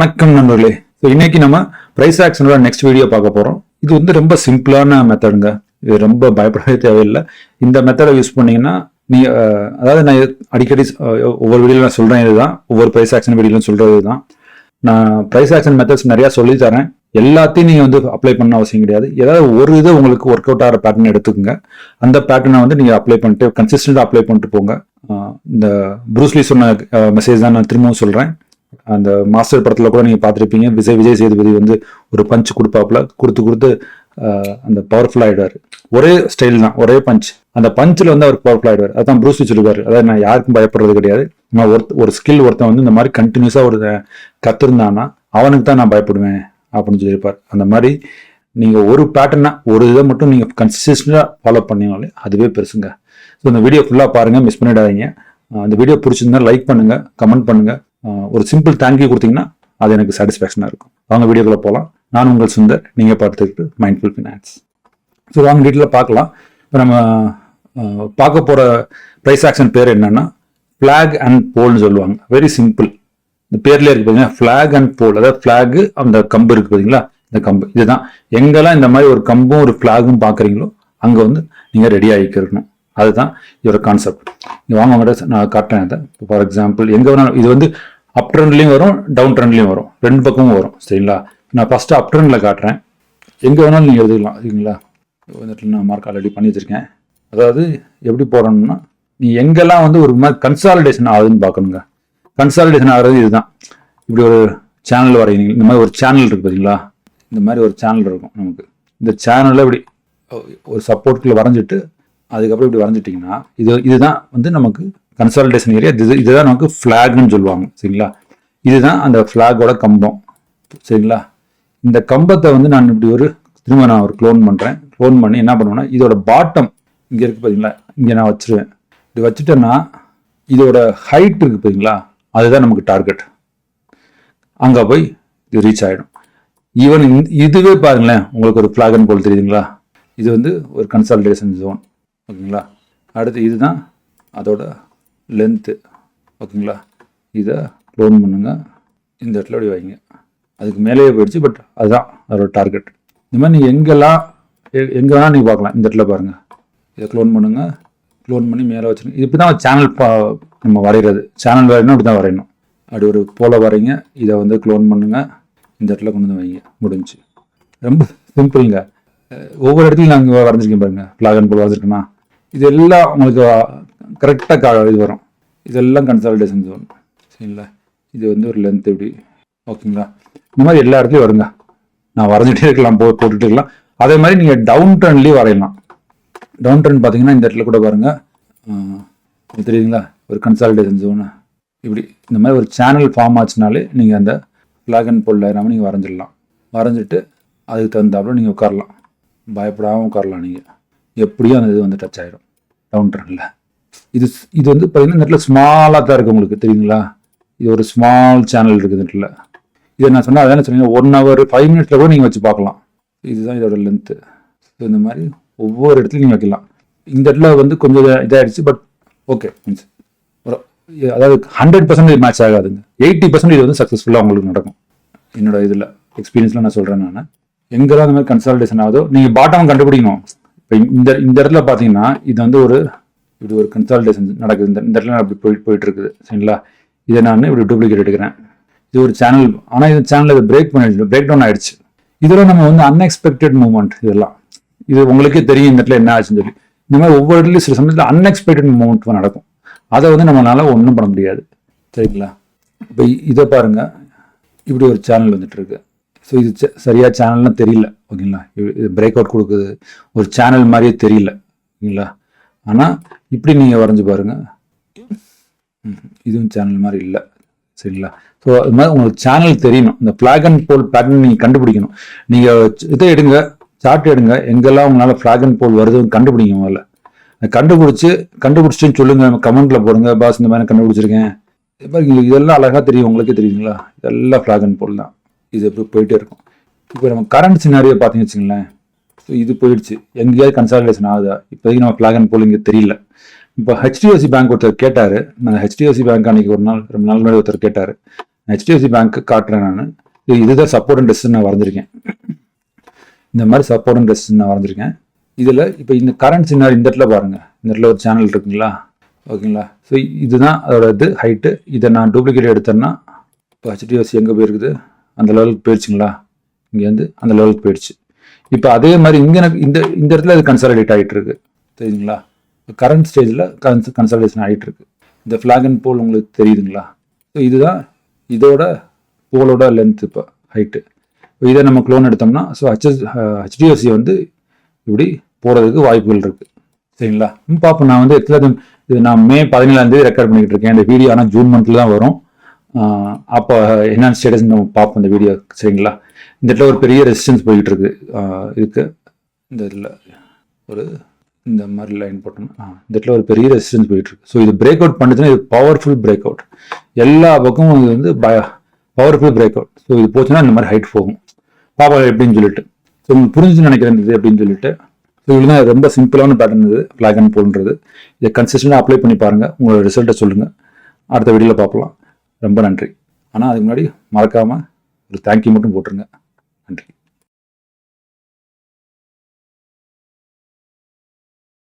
வணக்கம் நண்பர்களே. ஸோ இன்னைக்கு நம்ம ப்ரைஸ் ஆக்ஷனோட நெக்ஸ்ட் வீடியோ பார்க்க போறோம். இது வந்து ரொம்ப சிம்பிளான மெத்தடுங்க இது ரொம்ப பயப்படவே தேவையில்லை. இந்த மெத்தடை யூஸ் பண்ணீங்கன்னா நீ அதாவது நான் அடிக்கடி ஒவ்வொரு வீடியோவில் நான் சொல்றேன் இதுதான். ஒவ்வொரு ப்ரைஸ் ஆக்ஷன் வீடியோலும் சொல்றது தான் நான் ப்ரைஸ் ஆக்ஷன் மெத்தட்ஸ் நிறைய சொல்லி தரேன். எல்லாத்தையும் நீங்க வந்து அப்ளை பண்ண அவசியம் கிடையாது. ஏதாவது ஒரு இது உங்களுக்கு ஒர்க் அவுட் ஆகிற பேட்டர்ன் எடுத்துக்கோங்க. அந்த பேட்டர்னை வந்து நீங்க அப்ளை பண்ணிட்டு கன்சிஸ்டண்டா அப்ளை பண்ணிட்டு போங்க. இந்த ப்ரூஸ்லி சொன்ன மெசேஜ் தான் நான் திரும்பவும் சொல்றேன். அந்த மாஸ்டர் படத்தில் கூட நீங்கள் பார்த்துருப்பீங்க. விஜய் விஜய் சேதுபதி வந்து ஒரு பஞ்ச் கொடுப்பாப்புல. கொடுத்து கொடுத்து அந்த பவர்ஃபுல் ஆகிடுவார் ஒரே ஸ்டைல் தான் ஒரே பஞ்ச் அந்த பஞ்சில் வந்து அவர் பவர்ஃபுல் ஆகிடுவார் அதான் ப்ரூஸ் சொல்லுவார் அதாவது நான் யாருக்கும் பயப்படுறது கிடையாது. நான் ஒரு ஒரு ஸ்கில் ஒருத்தன் வந்து இந்த மாதிரி கண்டினியூஸாக ஒரு கற்றுருந்தான்னா அவனுக்கு தான் நான் பயப்படுவேன் அப்படின்னு சொல்லியிருப்பார். அந்த மாதிரி நீங்கள் ஒரு பேட்டர்னா ஒரு இதை மட்டும் நீங்கள் கன்சிஸ்டண்டாக ஃபாலோ பண்ணினாலே அதுவே பெருசுங்க. ஸோ இந்த வீடியோ ஃபுல்லாக பாருங்கள் மிஸ் பண்ணிடாதீங்க. அந்த வீடியோ பிடிச்சிருந்தா லைக் பண்ணுங்கள் கமெண்ட் பண்ணுங்க. ஒரு சிம்பிள் தேங்க்யூ கொடுத்தீங்கன்னா அது எனக்கு சாட்டிஸ்ஃபேக்ஷனாக இருக்கும். வாங்க வீடியோக்குள்ள போகலாம் நான் உங்கள் சுந்தர் நீங்கள் பார்த்துக்கிட்டு மைண்ட்ஃபுல் ஃபினான்ஸ் ஸோ வாங்க டீட்டெயிலாக பார்க்கலாம். இப்போ நம்ம பார்க்க போகிற ப்ரைஸ் ஆக்ஷன் பேர் என்னன்னா ஃப்ளாக் அண்ட் போல்னு சொல்லுவாங்க. வெரி சிம்பிள் இந்த பேர்லேயே இருக்குது பார்த்தீங்கன்னா ஃப்ளாக் அண்ட் போல் அதாவது ஃப்ளாக் அந்த கம்பு இருக்குது பார்த்தீங்களா இந்த கம்பு. இதுதான். எங்கெல்லாம் இந்த மாதிரி ஒரு கம்பும் ஒரு ஃப்ளாகும் பார்க்குறீங்களோ அங்கே வந்து நீங்கள் ரெடி ஆகிக்கிறணும். அதுதான் இதோட கான்செப்ட் வாங்க உங்கள்கிட்ட நான் காட்டுறேன் இதை. ஃபார் எக்ஸாம்பிள் எங்கே வேணாலும் இது வந்து அப் ட்ரெண்ட்லையும் வரும் டவுன் ட்ரெண்ட்லையும் வரும். ரெண்டு பக்கமும் வரும் சரிங்களா? நான் ஃபஸ்ட்டு அப் ட்ரெண்டில் காட்டுறேன். எங்கே வேணாலும் நீங்கள் எழுதிக்கலாம் சரிங்களா? வந்துட்டு நான் மார்க் ஆல்ரெடி பண்ணி வச்சுருக்கேன். அதாவது எப்படி போடணும்னா நீ எங்கெல்லாம் வந்து ஒரு மாதிரி கன்சாலிடேஷன் ஆகுதுன்னு பார்க்கணுங்க. கன்சாலிடேஷன் ஆகிறது இதுதான். இப்படி ஒரு சேனல் வரையினீங்க இந்த மாதிரி ஒரு சேனல் இருக்குது பார்த்தீங்களா இந்த மாதிரி ஒரு சேனல் இருக்கும் நமக்கு. இந்த சேனலில் இப்படி ஒரு சப்போர்ட்டில் வரைஞ்சிட்டு அதுக்கப்புறம் இப்படி வரைஞ்சிட்டிங்கன்னா இது இதுதான் வந்து நமக்கு கன்சால்டேஷன் ஏரியா இது இதுதான் நமக்கு ஃப்ளாக்னு சொல்லுவாங்க சரிங்களா? இதுதான் அந்த ஃப்ளாகோட கம்பம் சரிங்களா? இந்த கம்பத்தை வந்து நான் இப்படி ஒரு திரும்ப நான் ஒரு க்ளோன் பண்ணுறேன் க்ளோன் பண்ணி என்ன பண்ணுவேன்னா இதோட பாட்டம் இங்கே இருக்குது பார்த்தீங்களா இங்கே நான் வச்சுருவேன். இப்படி வச்சுட்டேன்னா இதோட ஹைட் இருக்குது பார்த்தீங்களா அதுதான் நமக்கு டார்கெட் அங்கே போய் இது ரீச் ஆகிடும் ஈவன் இதுவே பாருங்களேன் உங்களுக்கு ஒரு ஃப்ளாகன் போல் தெரியுதுங்களா? இது வந்து ஒரு கன்சல்டேஷன் ஜோன் ஓகேங்களா? அடுத்து இதுதான் அதோட லென்த்து ஓகேங்களா? இதை க்ளோன் பண்ணுங்க. இந்த இடத்துல அப்படி வைங்க. அதுக்கு மேலேயே போயிடுச்சு பட் அதுதான் அதோட டார்கெட் இந்த மாதிரி நீங்கள் எங்கெல்லாம் எ- வேணால் நீங்கள் பார்க்கலாம். இந்த இடத்துல பாருங்கள் இதை க்ளோன் பண்ணுங்கள் க்ளோன் பண்ணி மேலே வச்சுருங்க. இப்படி தான் சேனல் பா நம்ம வரைகிறது சேனல் வரையணும் இப்படி தான் வரையணும். அப்படி ஒரு போல வரைங்க. இதை வந்து க்ளோன் பண்ணுங்கள் இந்த இடத்துல கொண்டு வந்து வைங்க. முடிஞ்சு ரொம்ப சிம்பிளுங்க ஒவ்வொரு இடத்துலையும் நாங்கள் வரைஞ்சிருக்கேன் ப்ளாக் அண்ட் போல் வரைஞ்சிருக்கேன்னா இது எல்லாம் உங்களுக்கு கரெக்டாக இது வரும். இதெல்லாம் கன்சல்டேஷன் ஜோன் சரிங்களா? இது வந்து ஒரு லென்த் இப்படி. ஓகேங்களா? இந்த மாதிரி எல்லா இடத்துலையும் வருங்க. நான் வரைஞ்சிட்டே இருக்கலாம் போ போட்டுட்டு இருக்கலாம். அதே மாதிரி நீங்கள் டவுன் ட்ரெண்ட்லேயும் வரையலாம். டவுன் ட்ரெண்ட் பார்த்தீங்கன்னா இந்த இடத்துல கூட பாருங்கள் தெரியுதுங்களா? ஒரு கன்சல்டேஷன் ஜோனு இப்படி இந்த மாதிரி ஒரு சேனல் ஃபார்ம் ஆச்சுனாலே நீங்கள் அந்த ஃப்ளாக் அண்ட் போல் நீங்கள் வரைஞ்சிடலாம். வரைஞ்சிட்டு அதுக்கு தகுந்தாப்புல நீங்கள் உட்காரலாம். பயப்படாமல் உட்காரலாம் நீங்கள் எப்படியும் அந்த இது வந்து டச் ஆயிடும் டவுன் ட்ரெண்டில் இது இது வந்து பார்த்தீங்கன்னா இந்த இடத்துல ஸ்மாலாக தான் இருக்குது உங்களுக்கு தெரியுங்களா? இது ஒரு ஸ்மால் சேனல் இருக்குது இந்த இடத்துல இதை நான் சொன்னால் அதான் சொன்னீங்க? ஒன் ஹவர் ஃபைவ் மினிட்ஸில் கூட நீங்கள் வச்சு பார்க்கலாம். இதுதான் இதோட லென்த்து ஸோ இந்த மாதிரி ஒவ்வொரு இடத்துலையும் நீங்கள் வைக்கலாம். இந்த இடத்துல வந்து கொஞ்சம் இதாகிடுச்சு பட் ஓகே மீன்ஸ் ஒரு அதாவது ஹண்ட்ரட் பர்சன்டேஜ் மேட்ச் ஆகாதுங்க. எயிட்டி பர்சன்ட் இது வந்து சக்ஸஸ்ஃபுல்லாக உங்களுக்கு நடக்கும். என்னோட இதில் எக்ஸ்பீரியன்ஸில் நான் சொல்கிறேன் நான். எங்கெல்லாம் அந்த மாதிரி கன்சல்டேஷன் ஆகுதோ நீங்கள் பாட்டம் கண்டுபிடிக்கணும். இப்போ இந்த இந்த இடத்துல பார்த்தீங்கன்னா இது வந்து ஒரு இப்படி ஒரு கன்சல்டேஷன் நடக்குது. இந்த இந்த இடத்துல அப்படி போயிட்டு போயிட்டு இருக்குது சரிங்களா? இதை நான் இப்படி டூப்ளிகேட் எடுக்கிறேன். இது ஒரு சேனல் ஆனால் இந்த சேனல் இது பிரேக் பண்ணிடுச்சு பிரேக் டவுன் ஆயிடுச்சு. இதில் நம்ம வந்து அன்எக்ஸ்பெக்டட் மூவ்மெண்ட் இதெல்லாம். இது உங்களுக்கே தெரியும் இந்த இடத்துல என்ன ஆச்சுன்னு சொல்லி. இந்த மாதிரி ஒவ்வொரு இடத்துலையும் சில சமயத்தில் அன்எக்ஸ்பெக்டட் மூவ்மெண்ட் நடக்கும். அதை வந்து நம்மளால ஒன்றும் பண்ண முடியாது. சரிங்களா? இப்போ இதை பாருங்க. இப்படி ஒரு சேனல் வந்துட்டு இருக்கு ஸோ இது சரியாக சேனல்னால் தெரியல ஓகேங்களா இது- பிரேக் அவுட் கொடுக்குது. ஒரு சேனல் மாதிரியே தெரியல ஓகேங்களா ஆனால் இப்படி நீங்கள் வரைஞ்சி பாருங்கள் இதுவும் சேனல் மாதிரி இல்லை சரிங்களா? ஸோ அது மாதிரி உங்களுக்கு சேனல் தெரியணும். இந்த ஃப்ளாக் அண்ட் போல் பேட்டர்ன் நீங்கள் கண்டுபிடிக்கணும். நீங்கள் இதை எடுங்க சார்ட் எடுங்க. எங்கெல்லாம் உங்களால் ஃப்ளாக் அண்ட் போல் வருதுன்னு கண்டுபிடிங்க முதல்ல. அதை கண்டுபிடிச்சு கண்டுபிடிச்சுன்னு சொல்லுங்க. கமெண்ட்ல போடுங்க. பாஸ் இந்த மாதிரி கண்டுபிடிச்சிருக்கேன். இது இதெல்லாம் அழகாக தெரியும். உங்களுக்கே தெரியுங்களா இதெல்லாம் ஃப்ளாக் அண்ட் போல் தான். இது எப்படி போயிட்டே இருக்கும். இப்போ நம்ம கரண்ட் சினாரியோ பார்த்தீங்கன்னு வச்சுங்களேன் ஸோ இது போயிடுச்சு. எங்கேயாவது கன்சாலிடேஷன் ஆகுதா? இப்போதைக்கு நம்ம பிளாக் அண்ட் போல் இங்கே தெரியல. இப்போ ஹெச்டிஎஃப்சி பேங்க் ஒருத்தர் கேட்டார். நான் ஹெச்டிஎஃப்சி பேங்க் அன்னைக்கு ஒரு நாள் ரொம்ப நாள் முன்னாடி ஒருத்தர் கேட்டார். ஹெச்டிஎஃப்சி பேங்க்கு காட்டுறேன் நான். இதுதான் சப்போர்ட் அண்ட் டெஸ்ட் நான் வரைஞ்சிருக்கேன். இந்த மாதிரி சப்போர்ட் அண்ட் டெஸ்ட் நான் வரைஞ்சிருக்கேன். இதில் இப்போ இந்த கரண்ட் சின்ன இந்த இடத்துல பாருங்கள் இந்த இடத்துல ஒரு சேனல் இருக்குங்களா? ஓகேங்களா? ஸோ இதுதான் அதோட இது ஹைட்டு இதை நான் டூப்ளிகேட் எடுத்தேன்னா இப்போ ஹெச்டிஎஃப்சி எங்கே போயிருக்குது? அந்த லெவலுக்கு போயிடுச்சுங்களா? இங்கேருந்து அந்த லெவலுக்கு போயிடுச்சு. இப்போ அதே மாதிரி இங்கே எனக்கு இந்த இந்த இடத்துல இது கன்சாலிடேட் ஆகிட்டு இருக்கு தெரியுதுங்களா கரண்ட் ஸ்டேஜில் கன்ஸ் கன்சல்டேஷன் ஆகிட்டு இருக்கு இந்த ஃப்ளாக் அண்ட் போல் உங்களுக்கு தெரியுதுங்களா? ஸோ இதுதான் இதோட போலோட லென்த் இப்போ ஹைட்டு இதை நம்ம க்ளோன் எடுத்தோம்னா ஸோ ஹச்எஸ் ஹெச்டிஎஃப்சி வந்து இப்படி போகிறதுக்கு வாய்ப்புகள் இருக்குது சரிங்களா? பார்ப்போம். நான் வந்து எத்தனை இது நான் மே பதினேழாம் தேதி ரெக்கார்ட் பண்ணிக்கிட்டு இருக்கேன். இந்த வீடியோ ஆனால் ஜூன் மந்த்தில் தான் வரும். அப்போ என்னென்ன ஸ்டேட்டஸ் நம்ம பார்ப்போம் இந்த வீடியோ சரிங்களா? இந்த இடத்துல ஒரு பெரிய ரெசிஸ்டன்ஸ் போயிட்டு இருக்கு. இதுக்கு இந்த இதில் ஒரு இந்த மாதிரி லைன் போட்டோம்னா இந்த இடத்துல ஒரு பெரிய ரெசிஸ்டன்ஸ் போயிட்டு இருக்கு ஸோ இது பிரேக் அவுட் பண்ணுச்சுன்னா இது பவர்ஃபுல் பிரேக் அவுட் எல்லா பக்கமும் இது வந்து பவர்ஃபுல் பிரேக் அவுட் ஸோ இது போச்சுன்னா இந்த மாதிரி ஹைட் போகும். பாப்பா எப்படின்னு சொல்லிட்டு. ஸோ உங்களுக்கு புரிஞ்சுன்னு நினைக்கிறேன் இது அப்படின்னு சொல்லிட்டு. ஸோ இதுதான் ரொம்ப சிம்பிளான பேட்டர்ன் இது ஃபிளாக் அண்ட் போல்ன்றது இதை கன்சிஸ்டண்டாக அப்ளை பண்ணி பாருங்கள் உங்களோட ரிசல்ட்டை சொல்லுங்கள் அடுத்த வீடியோவில் பார்க்கலாம் ரொம்ப நன்றி. ஆனால் அதுக்கு முன்னாடி மறக்காமல் ஒரு தேங்க்யூ மட்டும் போட்டுருங்க. நன்றி.